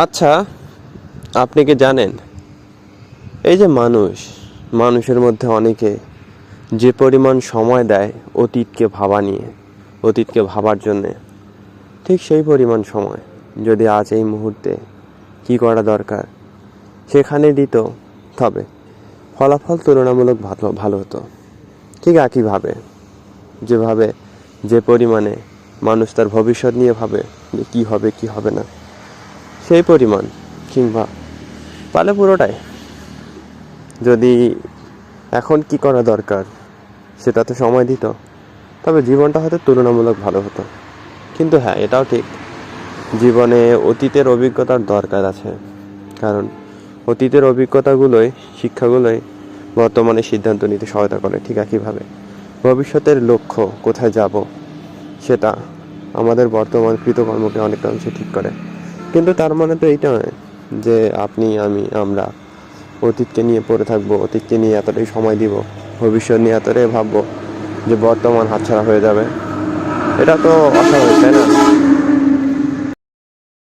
আচ্ছা আপনি কি জানেন? এই যে মানুষ, মানুষের মধ্যে অনেকে যে পরিমাণ সময় দেয় অতীতকে ভাবা নিয়ে, অতীতকে ভাবার জন্যে, ঠিক সেই পরিমাণ সময় যদি আজ এই মুহূর্তে কি করা দরকার সেখানে দিত তবে ফলাফল তুলনামূলক ভালো ভালো হতো। ঠিক একইভাবে, যেভাবে যে পরিমাণে মানুষ তার ভবিষ্যৎ নিয়ে ভাবে যে কী হবে, কি হবে না সেই পরিমাণ কিংবা পালে পুরোটাই। যদি এখন কি করা দরকার সেটাতে সময় দিত, তবে জীবনটা হয়তো তুলনামূলক ভালো হতো। কিন্তু হ্যাঁ এটাও ঠিক। জীবনে অতীতের অভিজ্ঞতার দরকার আছে। কারণ অতীতের অভিজ্ঞতাগুলোই, শিক্ষাগুলোই বর্তমানে সিদ্ধান্ত নিতে সহায়তা করে, ঠিক একইভাবে। ভবিষ্যতের লক্ষ্য, কোথায় যাব, সেটা আমাদের বর্তমান কৃতকর্মকে অনেকটা অংশে ঠিক করে। কিন্তু তার মানে তো এইটা নয় যে আপনি, আমি, আমরা অতীতকে নিয়ে পড়ে থাকব, অতীতকে নিয়ে এতটাই সময় দিব, ভবিষ্যৎ নিয়ে এতটাই ভাববো যে বর্তমান হাতছাড়া হয়ে যাবে। এটা তো অস্বাভাবিক, তাই না?